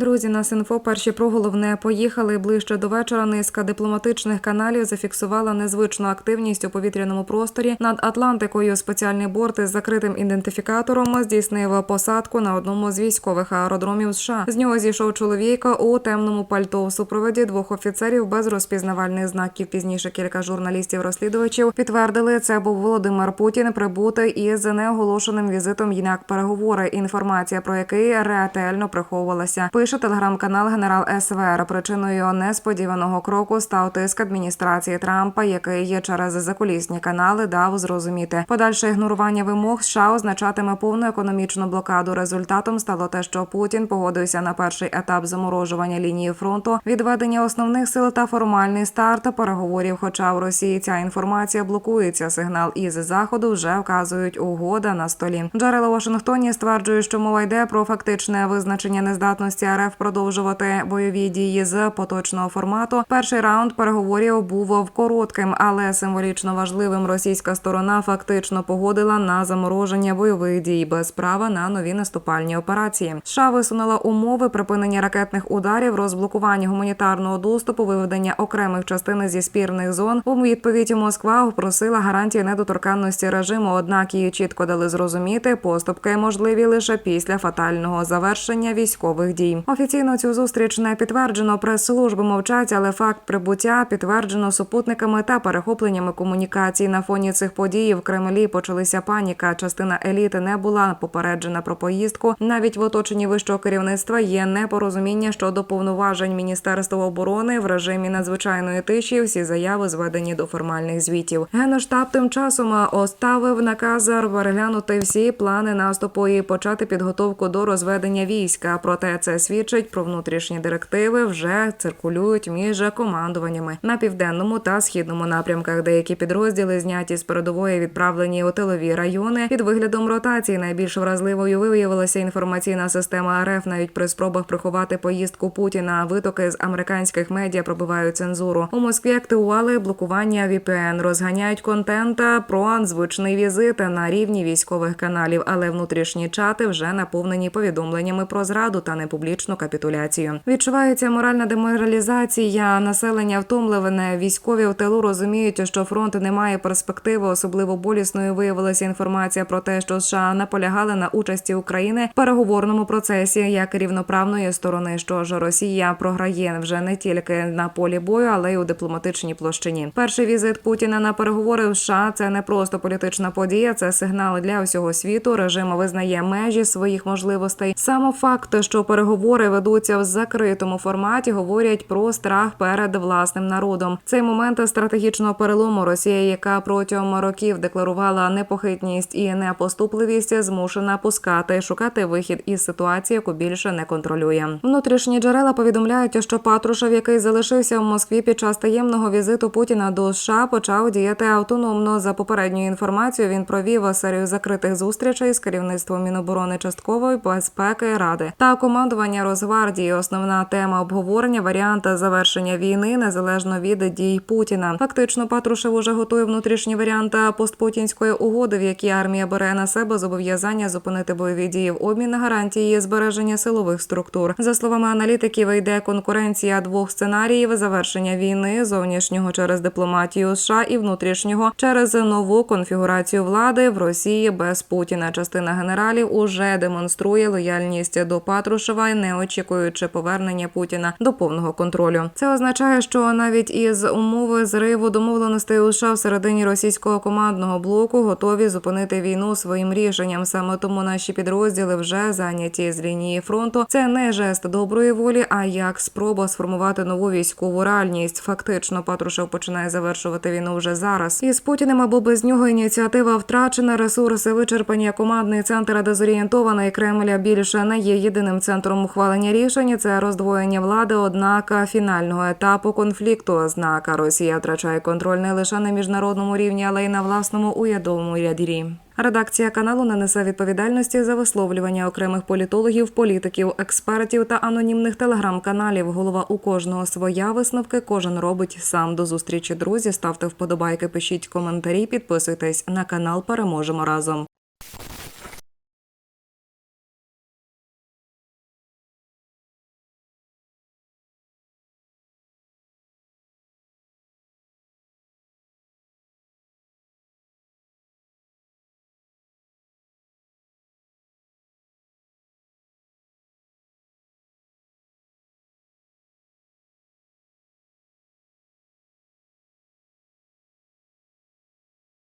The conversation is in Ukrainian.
Друзі, на Синфо перші про головне поїхали ближче до вечора. Низка дипломатичних каналів зафіксувала незвичну активність у повітряному просторі над Атлантикою. Спеціальний борт із закритим ідентифікатором здійснив посадку на одному з військових аеродромів США. З нього зійшов чоловік у темному пальто у супроводі двох офіцерів без розпізнавальних знаків. Пізніше кілька журналістів-розслідувачів підтвердили, це був Володимир Путін прибутий із неоголошеним візитом ЮНАК переговори. Інформація про який ретельно приховувалася. Пише телеграм-канал Генерал СВР. Причиною несподіваного кроку став тиск адміністрації Трампа, який є через закулісні канали дав зрозуміти. Подальше ігнорування вимог США означатиме повну економічну блокаду. Результатом стало те, що Путін погодився на перший етап заморожування лінії фронту, відведення основних сил та формальний старт переговорів. Хоча в Росії ця інформація блокується. Сигнал із заходу вже вказують угода на столі. Джерела Вашингтоні стверджують, що мова йде про фактичне визначення нездатності РФ продовжувати бойові дії з поточного формату. Перший раунд переговорів був коротким, але символічно важливим. Російська сторона фактично погодила на замороження бойових дій без права на нові наступальні операції. США висунула умови припинення ракетних ударів, розблокування гуманітарного доступу, виведення окремих частин зі спірних зон. У відповідь Москва просила гарантії недоторканності режиму. Однак її чітко дали зрозуміти, поступки можливі лише після фатального завершення військових дій. Офіційно цю зустріч не підтверджено. Прес-служби мовчать, але факт прибуття підтверджено супутниками та перехопленнями комунікацій. На фоні цих подій в Кремлі почалася паніка. Частина еліти не була попереджена про поїздку. Навіть в оточенні вищого керівництва є непорозуміння щодо повноважень Міністерства оборони в режимі надзвичайної тиші. Всі заяви зведені до формальних звітів. Генштаб тим часом оставив наказ переглянути всі плани наступу і почати підготовку до розведення війська. Проте це свідчить про внутрішні директиви вже циркулюють між командуваннями на південному та східному напрямках. Деякі підрозділи зняті з передової відправлені у тилові райони під виглядом ротації. Найбільш вразливою виявилася інформаційна система РФ. Навіть при спробах приховати поїздку Путіна. Витоки з американських медіа пробивають цензуру. У Москві активували блокування VPN, розганяють контент про звичний візит на рівні військових каналів, але внутрішні чати вже наповнені повідомленнями про зраду та непублічну капітуляцію. Відчувається моральна деморалізація. Населення втомлене. Військові в тилу розуміють, що фронт не має перспективи. Особливо болісною виявилася інформація про те, що США наполягали на участі України в переговорному процесі як рівноправної сторони. Що ж Росія програє вже не тільки на полі бою, але й у дипломатичній площині. Перший візит Путіна на переговори в США – це не просто політична подія, це сигнал для всього світу. Режим визнає межі своїх можливостей. Саме факт, що переговори ведуться в закритому форматі, говорять про страх перед власним народом. Цей момент стратегічного перелому Росія, яка протягом років декларувала непохитність і непоступливість, змушена пускати, шукати вихід із ситуації, яку більше не контролює. Внутрішні джерела повідомляють, що Патрушев, який залишився в Москві під час таємного візиту Путіна до США, почав діяти автономно. За попередньою інформацією він провів серію закритих зустрічей з керівництвом Міноборони часткової безпеки ради та командування Росгвардії. Основна тема обговорення варіанта завершення війни незалежно від дій Путіна. Фактично, Патрушев уже готує внутрішній варіант постпутінської угоди, в якій армія бере на себе зобов'язання зупинити бойові дії в обмін на гарантії збереження силових структур. За словами аналітиків, йде конкуренція двох сценаріїв завершення війни зовнішнього через дипломатію США і внутрішнього через нову конфігурацію влади в Росії без Путіна. Частина генералів уже демонструє лояльність до Патрушева, не очікуючи повернення Путіна до повного контролю. Це означає, що навіть із умови зриву домовленостей у США всередині російського командного блоку готові зупинити війну своїм рішенням. Саме тому наші підрозділи вже зайняті з лінії фронту. Це не жест доброї волі, а як спроба сформувати нову військову реальність. Фактично, Патрушев починає завершувати війну вже зараз. Із Путіним або без нього ініціатива втрачена, ресурси вичерпані. Командний центр дезорієнтований Кремля більше не є єдиним центром ухвалення рішень. Це роздвоєння влади. Однак фінального етапу конфлікту ознака Росія втрачає контроль не лише на міжнародному рівні, але й на власному урядовому ряді. Редакція каналу не несе відповідальності за висловлювання окремих політологів, політиків, експертів та анонімних телеграм-каналів. Голова у кожного своя висновки. Кожен робить сам до зустрічі. Друзі, ставте вподобайки, пишіть коментарі, підписуйтесь на канал. Переможемо разом.